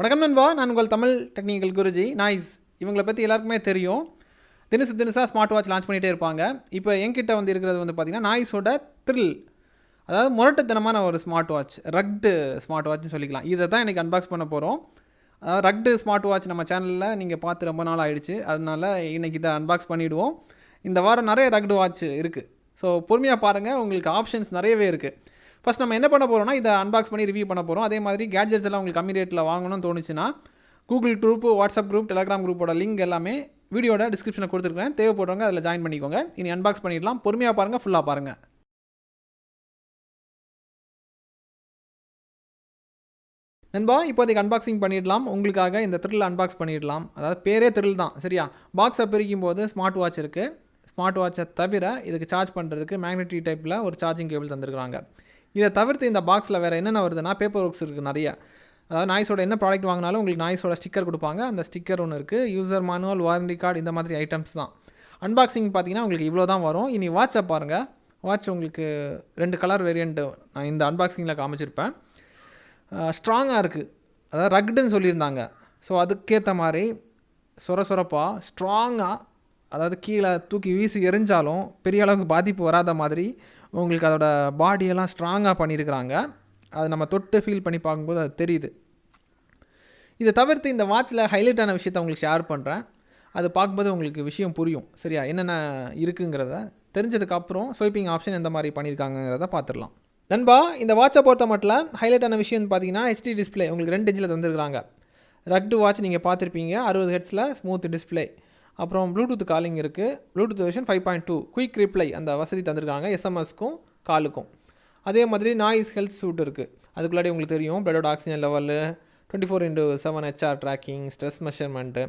வணக்கம் நண்பா நான் உங்கள் தமிழ் டெக்னிக்கல் குருஜி. நாய்ஸ் இவங்களை பற்றி எல்லாருக்குமே தெரியும். தினசு தினசாக ஸ்மார்ட் வாட்ச் லான்ச் பண்ணிகிட்டே இருப்பாங்க. இப்போ என்கிட்ட வந்து இருக்கிறது வந்து பார்த்திங்கன்னா நாய்ஸோட த்ரில் அதாவது முரட்டுத்தனமான ஒரு ஸ்மார்ட் வாட்ச் ரக்டு ஸ்மார்ட் வாட்ச்னு சொல்லிக்கலாம். இதை தான் இன்றைக்கி அன்பாக்ஸ் பண்ண போகிறோம் அதாவது ரக்டு ஸ்மார்ட் வாட்ச் நம்ம சேனலில் நீங்கள் பார்த்து ரொம்ப நாள் ஆகிடுச்சு அதனால இன்றைக்கி இதை அன்பாக்ஸ் பண்ணிவிடுவோம் இந்த வாரம் நிறைய ரக்டு வாட்ச் இருக்குது ஸோ பொறுமையாக பாருங்கள் உங்களுக்கு ஆப்ஷன்ஸ் நிறையவே இருக்குது ஃபஸ்ட் நம்ம என்ன பண்ண போகிறோம்னா இதை அன்பாக்ஸ் பண்ணி ரிவ்யூ பண்ண போகிறோம் அதே மாதிரி கேட்ஜெட்ஸ் எல்லாம் உங்களுக்கு கம்மி ரேட்டில் வாங்கணும்னு தோணுச்சுன்னா Google group WhatsApp group Telegram குரூப்போட லிங்க் எல்லாமே வீடியோட டிஸ்கிரிப்ஷனில் கொடுத்துருக்கேன். தேவைப்படுறவங்க அதில் ஜாயின் பண்ணிக்கோங்க. இனி அன்பாக்ஸ் பண்ணிடலாம். பொறுமையாக பாருங்கள் ஃபுல்லாக பாருங்கள் நண்பா இப்போதைக்கு அன்பாக்சிங் பண்ணிடலாம். உங்களுக்காக இந்த த்ரில் அன்பாக்ஸ் பண்ணிடலாம். அதாவது பேரே த்ரில் தான் சரியா? பாக்ஸை பிரிக்கும் போது ஸ்மார்ட் வாட்ச் இருக்குது ஸ்மார்ட் வாட்சை தவிர இதுக்கு சார்ஜ் பண்ணுறதுக்கு மேக்னெட்டிக் டைப்பில் ஒரு சார்ஜிங் கேபிள் தந்திருக்காங்க இதை தவிர்த்து இந்த பாக்ஸில் வேறு என்னென்ன வருதுன்னா பேப்பர் ஒர்க்ஸ் இருக்குது நிறைய. அதாவது நாய்ஸோட என்ன ப்ராடக்ட் வாங்கினாலும் உங்களுக்கு நாய்ஸோட ஸ்டிக்கர் கொடுப்பாங்க. அந்த ஸ்டிக்கர் ஒன்று இருக்குது யூசர் மானுவல் வாரண்டி கார்டு இந்த மாதிரி ஐட்டம்ஸ் தான். அன்பாக்சிங் பார்த்தீங்கன்னா உங்களுக்கு இவ்வளோ தான் வரும். இனி வாட்சை பாருங்கள் வாட்ச் உங்களுக்கு ரெண்டு கலர் வேரியண்ட்டு நான் இந்த அன்பாக்சிங்கில் காமிச்சிருப்பேன். ஸ்ட்ராங்காக இருக்குது அதாவது ரக்டுன்னு சொல்லியிருந்தாங்க. ஸோ அதுக்கேற்ற மாதிரி சொர சொரப்பாக ஸ்ட்ராங்காக அதாவது கீழே தூக்கி வீசி எரிஞ்சாலும் பெரிய அளவுக்கு பாதிப்பு வராத மாதிரி உங்களுக்கு அதோட பாடியெல்லாம் ஸ்ட்ராங்காக பண்ணியிருக்கிறாங்க. அது நம்ம தொட்டு ஃபீல் பண்ணி பார்க்கும்போது அது தெரியுது. இதை தவிர்த்து இந்த வாட்சில் ஹைலைட்டான விஷயத்த உங்களுக்கு ஷேர் பண்ணுறேன் அது பார்க்கும்போது உங்களுக்கு விஷயம் புரியும். சரியா? என்னென்ன இருக்குங்கிறத தெரிஞ்சதுக்கப்புறம் ஸ்வைப்பிங் ஆப்ஷன் எந்த மாதிரி பண்ணியிருக்காங்கிறத பார்த்துடலாம். நண்பா இந்த வாட்சை பொறுத்த மட்டும் ஹைலைட்டான விஷயம் பார்த்தீங்கன்னா ஹெச்டி டிஸ்பிளே உங்களுக்கு ரெண்டு இன்ச்சில் தந்துருக்குறாங்க. ரக்டு வாட்ச் நீங்கள் பார்த்துருப்பீங்க அறுபது ஹெட்ஸில் ஸ்மூத் டிஸ்பிளே அப்புறம் ப்ளூடூத் காலிங் இருக்குது Bluetooth version five point two quick reply அந்த வசதி தந்திருக்காங்க. எஸ்எம்எஸ்க்கும் காலுக்கும் அதே மாதிரி நாய்ஸ் ஹெல்த் சூட் இருக்குது அதுக்குள்ளாடி உங்களுக்கு தெரியும் பிளடோட oxygen level twenty four into seven HR tracking stress measurement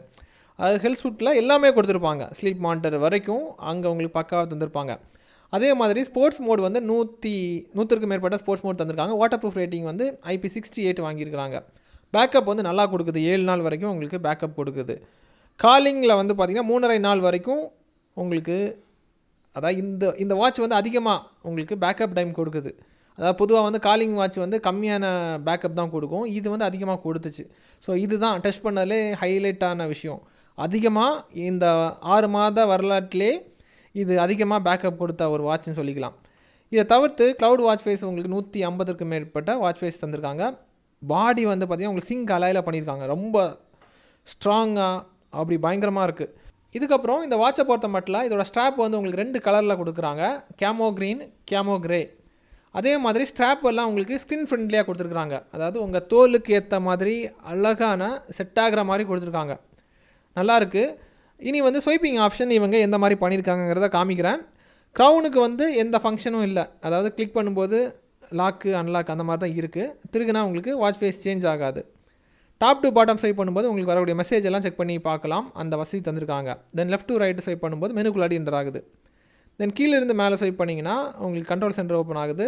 அது ஹெல்த் சூட்டில் எல்லாமே கொடுத்துருப்பாங்க. ஸ்லீப் மானிட்டர் வரைக்கும் அங்கே உங்களுக்கு பக்காவாக தந்திருப்பாங்க. அதே மாதிரி ஸ்போர்ட்ஸ் மோட் வந்து நூற்றி நூற்றுக்கு மேற்பட்ட ஸ்போர்ட்ஸ் மோட் தந்திருக்காங்க. வாட்டர் ப்ரூஃப் ரேட்டிங் வந்து ஐபி சிக்ஸ்டி எயிட் வாங்கியிருக்கிறாங்க. பேக்கப் வந்து நல்லா கொடுக்குது. ஏழு நாள் வரைக்கும் உங்களுக்கு பேக்கப் கொடுக்குது. காலிங்கில் வந்து பார்த்திங்கன்னா மூணரை நாள் வரைக்கும் உங்களுக்கு அதாவது இந்த இந்த வாட்ச் வந்து அதிகமாக உங்களுக்கு பேக்கப் டைம் கொடுக்குது. அதாவது பொதுவாக வந்து காலிங் வாட்ச் வந்து கம்மியான பேக்கப் தான் கொடுக்கும். இது வந்து அதிகமாக கொடுத்துச்சு. ஸோ இதுதான் டெஸ்ட் பண்ணதிலே ஹைலைட்டான விஷயம். அதிகமாக இந்த ஆறு மாத வரலாற்றிலே இது அதிகமாக பேக்கப் கொடுத்த ஒரு வாட்ச்னு சொல்லிக்கலாம். இதை தவிர்த்து க்ளவுட் வாட்ச் ஃபேஸ் உங்களுக்கு நூற்றி ஐம்பதுக்கு மேற்பட்ட வாட்ச் ஃபேஸ் தந்திருக்காங்க. பாடி வந்து பார்த்திங்கன்னா உங்களுக்கு சிங்க் அலாயில் பண்ணியிருக்காங்க ரொம்ப ஸ்ட்ராங்காக அப்படி பயங்கரமாக இருக்குது இதுக்கப்புறம் இந்த வாட்சை பொறுத்த மட்டும் இதோட ஸ்ட்ராப் வந்து உங்களுக்கு ரெண்டு கலரில் கொடுக்குறாங்க. கேமோ க்ரீன் கேமோ கிரே அதே மாதிரி ஸ்ட்ராப் எல்லாம் உங்களுக்கு ஸ்கின் ஃப்ரெண்ட்லியாக கொடுத்துருக்குறாங்க. அதாவது உங்கள் தோலுக்கு ஏற்ற மாதிரி அழகான செட் ஆகிற மாதிரி கொடுத்துருக்காங்க. நல்லாயிருக்கு இனி வந்து ஸ்வைப்பிங் ஆப்ஷன் இவங்க எந்த மாதிரி பண்ணியிருக்காங்கிறத காமிக்கிறேன். க்ரௌனுக்கு வந்து எந்த ஃபங்க்ஷனும் இல்லை. அதாவது கிளிக் பண்ணும்போது லாக்கு அன்லாக் அந்த மாதிரி தான் இருக்குது திருகுனா உங்களுக்கு வாட்ச் ஃபேஸ் சேஞ்ச் ஆகாது. டாப் டு பாட்டம் ஸ்வைப் பண்ணும்போது உங்களுக்கு வரக்கூடிய மெசேஜ் எல்லாம் செக் பண்ணி பார்க்கலாம். அந்த வசதி தந்திருக்காங்க. Then left to right swipe பண்ணும்போது மெனுக்குள்ளாடி என்டர் ஆகுது தென் கீழே இருந்து மேலே ஸ்வைப் பண்ணிங்கன்னா உங்களுக்கு கண்ட்ரோல் சென்டர் ஓப்பன் ஆகுது.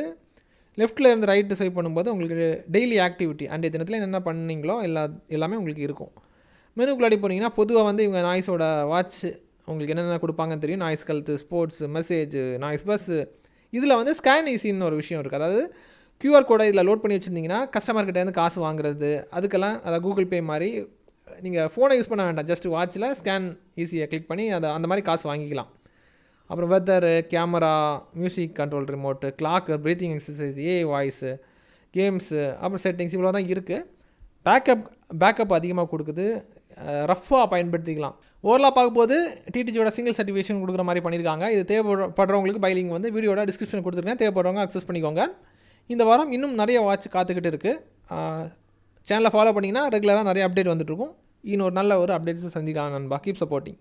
லெஃப்ட்டில் இருந்து ரைட்டு ஸ்வைப் பண்ணும்போது உங்களுக்கு டெய்லி ஆக்டிவிட்டி அன்றைய தினத்தில் என்னென்ன பண்ணீங்களோ எல்லா எல்லாமே உங்களுக்கு இருக்கும். மெனுக்குள்ளாடி போனீங்கன்னா பொதுவாக வந்து இவங்க நாய்ஸோட வாட்ச் உங்களுக்கு என்னென்ன கொடுப்பாங்கன்னு தெரியும். நாய்ஸ் கழுத்து ஸ்போர்ட்ஸ் மெசேஜ் நாய்ஸ் பஸ்ஸு இதில் வந்து ஸ்கேன் ஈஸின்னு ஒரு விஷயம் இருக்குது அதாவது க்யூஆர் கோடை இதில் லோட் பண்ணி வச்சுருந்தீங்கன்னா கஸ்டமர்கிட்டேருந்து காசு வாங்குறது அதுக்கெல்லாம் அதாவது கூகுள் பே மாதிரி நீங்கள் ஃபோனை யூஸ் பண்ண வேண்டாம். ஜஸ்ட் வாட்சில் ஸ்கேன் ஈஸியாக கிளிக் பண்ணி அதை அந்த மாதிரி காசு வாங்கிக்கலாம். அப்புறம் weather camera music control remote clock breathing exercise ஏ வாய்ஸு கேம்ஸு அப்புறம் செட்டிங்ஸ் இவ்வளோ தான் இருக்குது பேக்கப் பேக்கப் அதிகமாக கொடுக்குது ரஃப்பாக பயன்படுத்திக்கலாம். ஓவரலாக பார்க்கும்போது டிடிஜியோட சிங்கிள் சர்டிஃபிகேஷன் கொடுக்குற மாதிரி பண்ணியிருக்காங்க இது தேவைப்படுறவங்களுக்கு பைலிங் வந்து வீடியோட டிஸ்கிரிப்ஷன் கொடுத்துருக்கேன். தேவைப்படுறவங்க அக்சஸ் பண்ணிக்கோங்க. இந்த வாரம் இன்னும் நிறைய வாட்ச் காத்துக்கிட்டு இருக்குது சேனலை ஃபாலோ பண்ணிங்கன்னா ரெகுலராக நிறைய அப்டேட் வந்துட்டுருக்கும். இன்னொரு நல்ல ஒரு அப்டேட்ஸை சந்திக்கலாம் நண்பா. Keep supporting